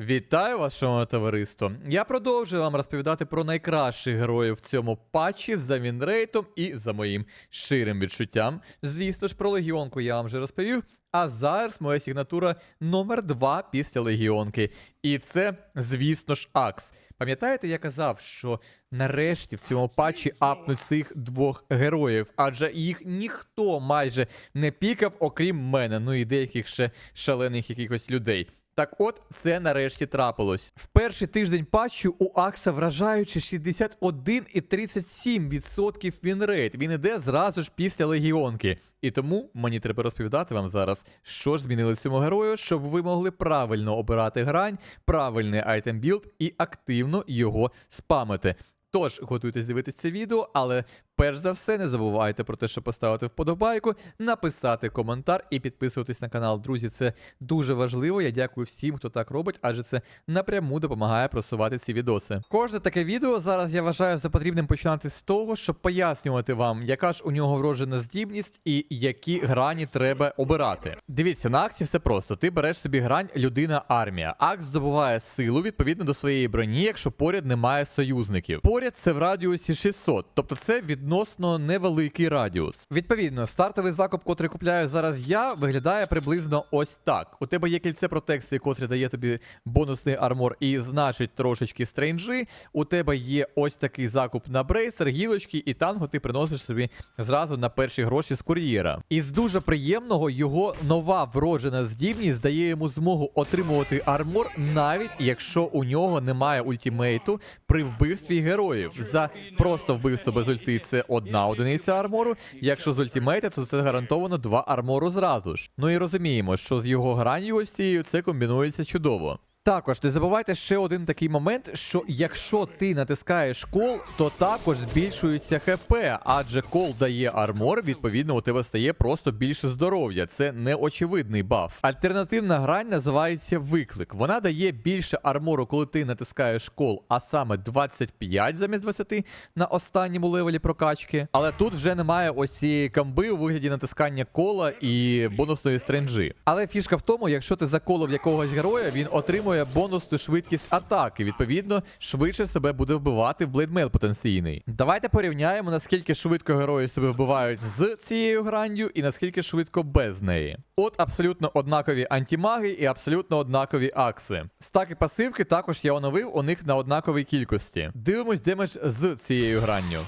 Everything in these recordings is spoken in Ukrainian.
Вітаю вас, шановне товариство. Я продовжую вам розповідати про найкращих героїв в цьому патчі за вінрейтом і за моїм ширим відчуттям. Звісно ж, про легіонку я вам вже розповів. А зараз моя сигнатура номер 2 після легіонки. І це, звісно ж, Акс. Пам'ятаєте, я казав, що нарешті в цьому патчі апнуть цих двох героїв, адже їх ніхто майже не пікав, окрім мене, ну і деяких ще шалених якихось людей. Так от, це нарешті трапилось. В перший тиждень патчу у Акса вражаючи 61,37% вінрейт. Він іде зразу ж після легіонки. І тому мені треба розповідати вам зараз, що ж змінили цьому герою, щоб ви могли правильно обирати грань, правильний айтем білд і активно його спамити. Тож готуйтесь дивитися це відео, але перш за все не забувайте про те, щоб поставити вподобайку, написати коментар і підписуватись на канал. Друзі, це дуже важливо. Я дякую всім, хто так робить, адже це напряму допомагає просувати ці відоси. Кожне таке відео зараз я вважаю за потрібним починати з того, щоб пояснювати вам, яка ж у нього вроджена здібність і які грані треба обирати. Дивіться, на акції все просто. Ти береш собі грань людина армія. Акс здобуває силу відповідно до своєї броні, якщо поряд немає союзників. Поряд це в радіусі 600, тобто це відносно невеликий радіус. Відповідно, стартовий закуп, котрий купляю зараз я, виглядає приблизно ось так. У тебе є кільце протекції, котре дає тобі бонусний армор і значить трошечки стрейнджі. У тебе є ось такий закуп на брейсер, гілочки і танго ти приносиш собі зразу на перші гроші з кур'єра. І з дуже приємного його нова вроджена здібність дає йому змогу отримувати армор, навіть якщо у нього немає ультімейту при вбивстві героїв. За просто вбивство без ульти це одна одиниця армору. Якщо з ультімейта, то це гарантовано два армору зразу ж. Ну і розуміємо, що з його гранівості це комбінується чудово. Також не забувайте ще один такий момент, що якщо ти натискаєш кол, то також збільшується ХП, адже кол дає армор, відповідно, у тебе стає просто більше здоров'я. Це неочевидний баф. Альтернативна грань називається виклик. Вона дає більше армору, коли ти натискаєш кол, а саме 25 замість 20 на останньому левелі прокачки. Але тут вже немає ось цієї камби у вигляді натискання кола і бонусної стренджі. Але фішка в тому, якщо ти заколов якогось героя, він отримує бонусну швидкість атаки. Відповідно, швидше себе буде вбивати в блейдмейл потенційний. Давайте порівняємо, наскільки швидко герої себе вбивають з цією гранню і наскільки швидко без неї. От абсолютно однакові антимаги і абсолютно однакові акси. Стаки пасивки також я оновив у них на однаковій кількості. Дивимось демедж з цією гранню.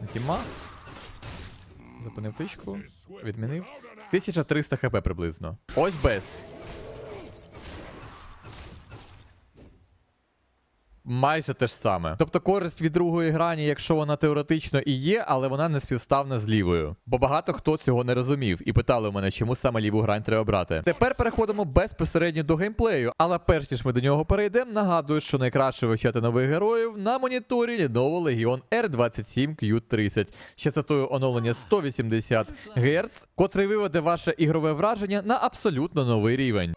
Антимаг. Зупинив тичку. Відмінив. 1300 хп приблизно. Ось без. Майже те ж саме. Тобто користь від другої грані, якщо вона теоретично і є, але вона не співставна з лівою. Бо багато хто цього не розумів і питали у мене, чому саме ліву грань треба брати. Тепер переходимо безпосередньо до геймплею, але перш ніж ми до нього перейдемо, нагадую, що найкраще вивчати нових героїв на моніторі Lenovo Legion R27Q30. Частотою оновлення 180 Гц, котрий виведе ваше ігрове враження на абсолютно новий рівень.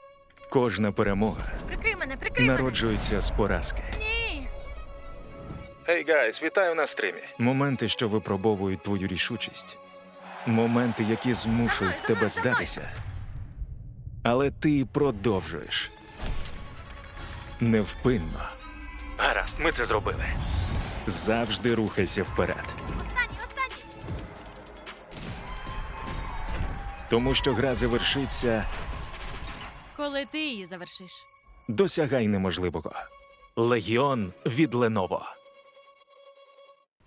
Кожна перемога Прикрий мене, прикрий мене. народжується з поразки. Ні. Гей, гайс, вітаю на стрімі. Моменти, що випробовують твою рішучість. Моменти, які змушують За мною, тебе за мною. здатися. Але ти продовжуєш. Невпинно. Гаразд, ми це зробили. Завжди рухайся вперед. Останній, останній. Тому що гра завершиться, Коли ти її завершиш. досягай неможливого. Легіон від Леново.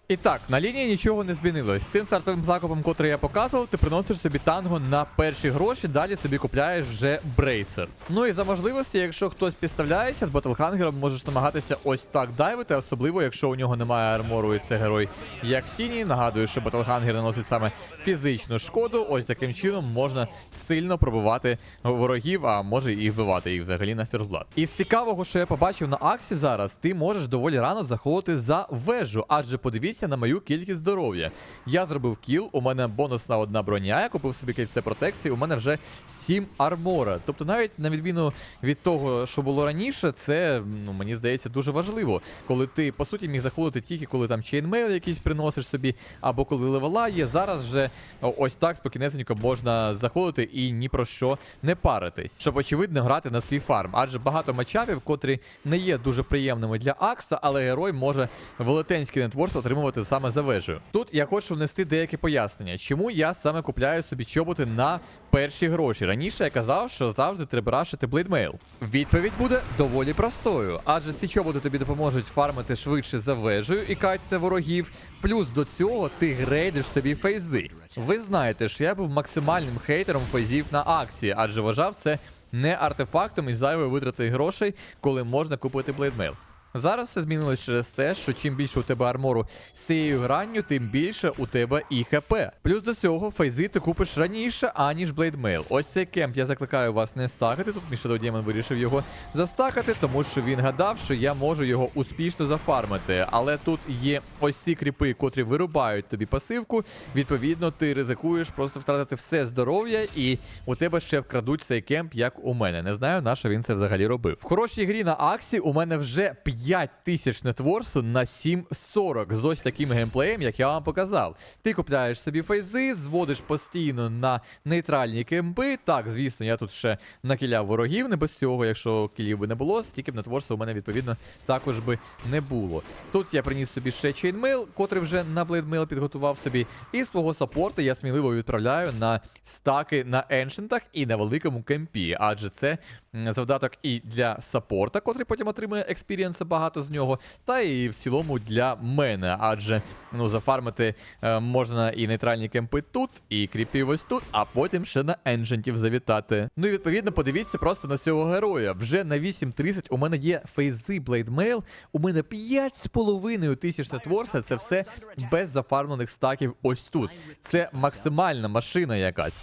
І так, на лінії нічого не змінилось. З цим стартовим закупом, котрий я показував, ти приносиш собі танго на перші гроші, далі собі купляєш вже брейсер. Ну і за можливості, якщо хтось підставляється з батлхангером, можеш намагатися ось так дайвити, особливо якщо у нього немає армору і це герой як тіні. Нагадую, що батлхангер наносить саме фізичну шкоду. Ось таким чином можна сильно пробивати ворогів, а може і вбивати їх взагалі на ферзблат. Із цікавого, що я побачив на Аксі зараз, ти можеш доволі рано заходити за вежу, адже подивіться, подивіться на мою кількість здоров'я. Я зробив кіл, у мене бонусна одна броня, я купив собі кільце протекції, у мене вже 7 армора. Тобто, навіть на відміну від того, що було раніше, це ну мені здається дуже важливо, коли ти по суті міг заходити тільки коли там чейнмейл якийсь приносиш собі, або коли левела є. Зараз вже ось так спокійнесенько можна заходити і ні про що не паритись, щоб очевидно грати на свій фарм. Адже багато матчапів, котрі не є дуже приємними для Акса, але герой може велетенський нетворс отримувати саме за вежею. Тут я хочу внести деякі пояснення, чому я саме купляю собі чоботи на перші гроші. Раніше я казав, що завжди треба рашити блейдмейл. Відповідь буде доволі простою, адже ці чоботи тобі допоможуть фармити швидше за вежею і катити ворогів. Плюс до цього ти грейдиш собі фейзи. Ви знаєте, що я був максимальним хейтером фейзів на акції, адже вважав це не артефактом і зайвою витрати грошей, коли можна купити блейдмейл. Зараз все змінилось через те, що чим більше у тебе армору з цією гранню, тим більше у тебе і ХП. Плюс до цього фейзи ти купиш раніше, аніж блейдмейл. Ось цей кемп я закликаю вас не стакати. Тут Мішадо Демон вирішив його застакати, тому що він гадав, що я можу його успішно зафармити. Але тут є ось ці кріпи, котрі вирубають тобі пасивку. Відповідно, ти ризикуєш просто втратити все здоров'я, і у тебе ще вкрадуть цей кемп, як у мене. Не знаю, на що він це взагалі робив. В хорошій грі на Аксі у мене вже 5 тисяч нетворсу на 7.40 з ось таким геймплеєм, як я вам показав. Ти купляєш собі фейзи, зводиш постійно на нейтральні кемпи. Так, звісно, я тут ще накіляв ворогів, не без цього, якщо кілів би не було, стільки б нетворсу у мене відповідно також би не було. Тут я приніс собі ще чейнмейл, котрий вже на блейдмейл підготував собі. І свого саппорта я сміливо відправляю на стаки на еншентах і на великому кемпі, адже це завдаток і для саппорта, котрий потім отримує експірієнса багато з нього, та і в цілому для мене, адже ну зафармити е, можна і нейтральні кемпи тут, і кріпів ось тут, а потім ще на еншентів завітати. Ну і відповідно подивіться просто на цього героя. Вже на 8.30 у мене є фейзи Блейдмейл, у мене 5,5 тисяч нетворса, це все без зафармлених стаків ось тут. Це максимальна машина якась.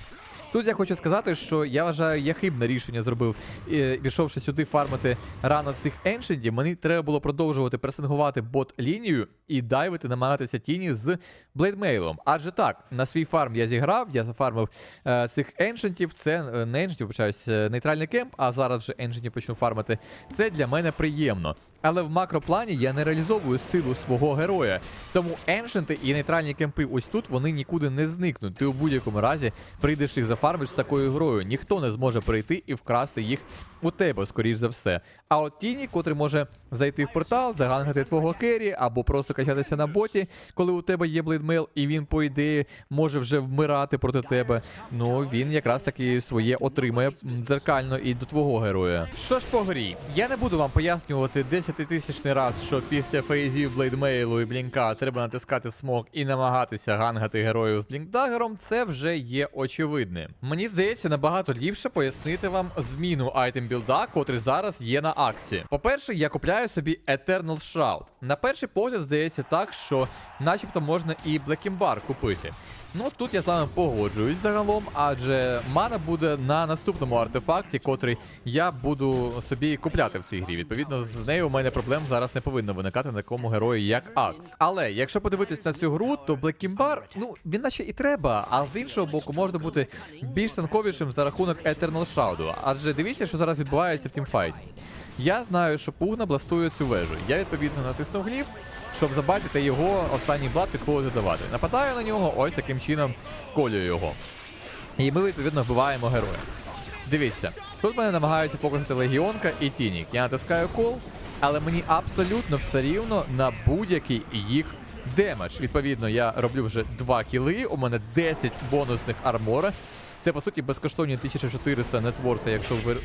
Тут я хочу сказати, що я вважаю, я хибне рішення зробив, е, пішовши сюди фармити рано цих еншендів. Мені треба було продовжувати пресингувати бот-лінію і дайвити, намагатися тіні з блейдмейлом. Адже так, на свій фарм я зіграв, я зафармив е, цих еншентів. Це е, не еншентів, почаюсь нейтральний кемп, а зараз вже еншентів почну фармити. Це для мене приємно. Але в макроплані я не реалізовую силу свого героя. Тому еншенти і нейтральні кемпи ось тут вони нікуди не зникнуть. Ти у будь-якому разі прийдеш їх зафармиш з такою грою. Ніхто не зможе прийти і вкрасти їх у тебе, скоріш за все. А от тіні, котрий може зайти в портал, загангати твого кері, або просто качатися на боті, коли у тебе є блейдмейл, і він, по ідеї, може вже вмирати проти тебе. Ну він якраз таки своє отримає дзеркально і до твого героя. Що ж по грі? Я не буду вам пояснювати 10-тисячний раз, що після фейзів блейдмейлу і блінка треба натискати смок і намагатися гангати героїв з блінкдагером. Це вже є очевидним. Мені здається, набагато ліпше пояснити вам зміну айтем білда, котрий зараз є на аксі. По-перше, я купляю собі Eternal Shroud. На перший погляд здається так, що начебто можна і Блекімбар купити. Ну тут я з вами погоджуюсь загалом, адже мана буде на наступному артефакті, котрий я буду собі купляти в цій грі. Відповідно, з нею у мене проблем зараз не повинно виникати на такому герої, як Акс. Але якщо подивитись на цю гру, то Блекімбар, ну він наче і треба, а з іншого боку, можна бути більш танковішим за рахунок Eternal Shroud. Адже дивіться, що зараз відбувається в тімфайті. Я знаю, що Пугна бластує цю вежу. Я відповідно натиснув гліф, щоб забачити його останній блат підходити давати. Нападаю на нього, ось таким чином колюю його. І ми відповідно вбиваємо героя. Дивіться, тут мене намагаються покусити Легіонка і Тінік. Я натискаю кол, але мені абсолютно все рівно на будь-який їх демедж. Відповідно, я роблю вже 2 кіли, у мене 10 бонусних армора. Це по суті безкоштовні 1400 нетворса, якщо ви, ем,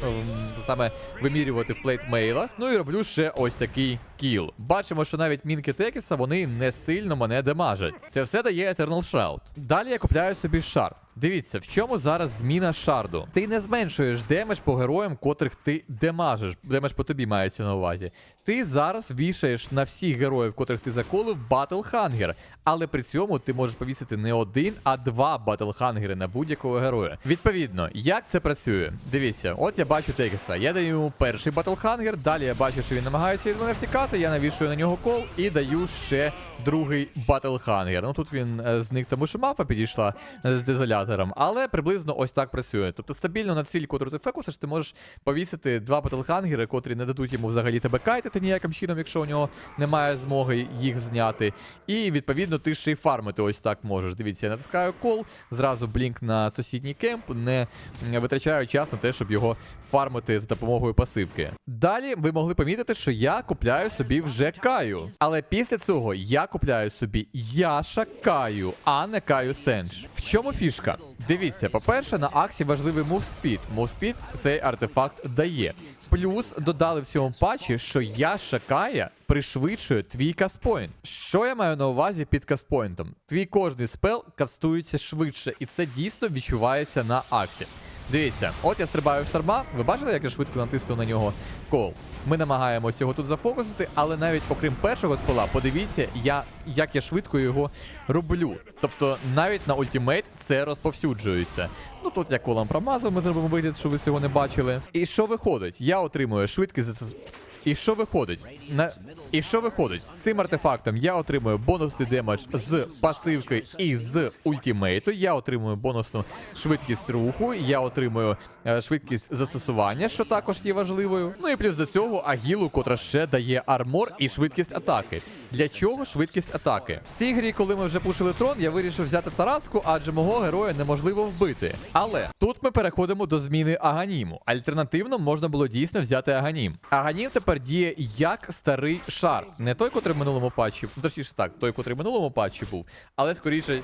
саме вимірювати в плейтмейлах. Ну і роблю ще ось такий кіл. Бачимо, що навіть мінки Текіса вони не сильно мене демажать. Це все дає Eternal Shroud. Далі я купляю собі шарт. Дивіться, в чому зараз зміна шарду. Ти не зменшуєш демедж по героям, котрих ти демажиш. Демедж по тобі мається на увазі. Ти зараз вішаєш на всіх героїв, котрих ти заколив, батлхангер. Але при цьому ти можеш повісити не один, а два батлхангери на будь-якого героя. Відповідно, як це працює? Дивіться, от я бачу Текеса. Я даю йому перший батлхангер, далі я бачу, що він намагається від мене втікати, я навішую на нього кол і даю ще другий батлхангер. Ну тут він е, зник, тому що мапа підійшла е, з дезолятором, але приблизно ось так працює. Тобто стабільно на ціль, котру ти фокусиш, ти можеш повісити два батлхангери, котрі не дадуть йому взагалі тебе кайтити ніяким чином, якщо у нього немає змоги їх зняти. І відповідно ти ще й фармити ось так можеш. Дивіться, я натискаю кол, зразу блінк на сусідній кемп, не витрачаю час на те, щоб його фармити за допомогою пасивки. Далі ви могли помітити, що я купляю собі вже каю. Але після цього я купляю собі Яша Каю, а не Каю Сендж. В чому фішка? Дивіться, по-перше, на Аксі важливий мувспід. Мувспід цей артефакт дає. Плюс додали в цьому патчі, що Яша Кая пришвидшує твій каспоінт. Що я маю на увазі під каспоінтом? Твій кожний спел кастується швидше, і це дійсно відчувається на Аксі. Дивіться, от я стрибаю в шторма. Ви бачили, як я швидко натиснув на нього кол? Ми намагаємося його тут зафокусити, але навіть окрім першого спила, подивіться, я, як я швидко його роблю. Тобто навіть на ультимейт це розповсюджується. Ну тут я колом промазав, ми зробимо вигляд, що ви цього не бачили. І що виходить? Я отримую швидкість за і що виходить? На... І що виходить? З цим артефактом я отримую бонусний демедж з пасивки і з ультимейту. Я отримую бонусну швидкість руху, я отримую е, швидкість застосування, що також є важливою. Ну і плюс до цього агілу, котра ще дає армор і швидкість атаки. Для чого швидкість атаки? В цій грі, коли ми вже пушили трон, я вирішив взяти Тараску, адже мого героя неможливо вбити. Але тут ми переходимо до зміни Аганіму. Альтернативно можна було дійсно взяти Аганім. Аганім тепер діє як старий шар. Не той, котрий в минулому патчі, ну, точніше так, той, котрий в минулому патчі був, але скоріше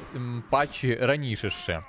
патчі раніше ще.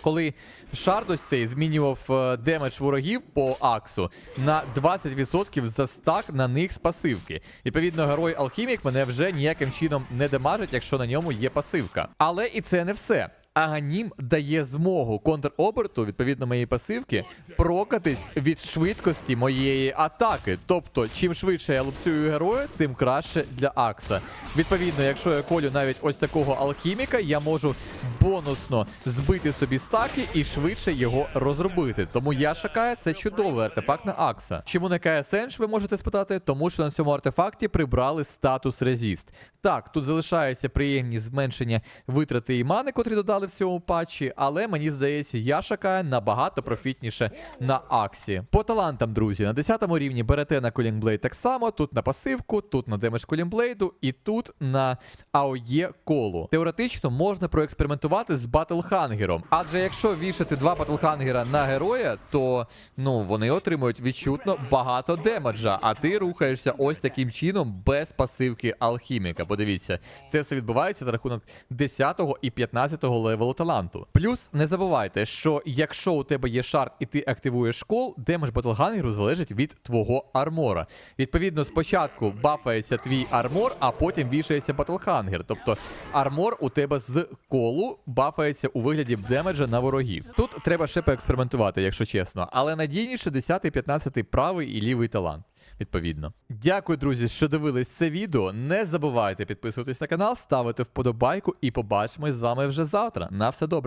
Коли Шардос цей змінював е, демедж ворогів по Аксу на 20% за стак на них з пасивки. Відповідно, герой Алхімік мене вже ніяким чином не демажить, якщо на ньому є пасивка. Але і це не все. Аганім дає змогу контроберту, відповідно моєї пасивки, прокатись від швидкості моєї атаки. Тобто, чим швидше я лупцюю героя, тим краще для Акса. Відповідно, якщо я колю навіть ось такого алхіміка, я можу бонусно збити собі стаки і швидше його розробити. Тому я шакаю, це чудовий артефакт на Акса. Чому не KSNG, ви можете спитати? Тому що на цьому артефакті прибрали статус резіст. Так, тут залишаються приємні зменшення витрати і мани, котрі додали в цьому патчі, але мені здається, я шакаю набагато профітніше на Аксі. По талантам, друзі, на 10 рівні берете на Кулінгблейд так само, тут на пасивку, тут на демедж Кулінгблейду і тут на АОЄ колу. Теоретично можна проекспериментувати з Батлхангером. Адже якщо вішати два Батлхангера на героя, то ну вони отримують відчутно багато демеджа, а ти рухаєшся ось таким чином без пасивки алхіміка. Подивіться, це все відбувається за рахунок 10 і 15 левелу таланту. Плюс не забувайте, що якщо у тебе є шарт і ти активуєш кол, демедж Батлхангеру залежить від твого армора. Відповідно, спочатку бафається твій армор, а потім вішається Батлхангер. Тобто армор у тебе з колу бафається у вигляді демеджа на ворогів. Тут треба ще поекспериментувати, якщо чесно. Але надійніше 10, 15 правий і лівий талант. Відповідно, дякую, друзі, що дивились це відео. Не забувайте підписуватись на канал, ставити вподобайку і побачимось з вами вже завтра. На все добре.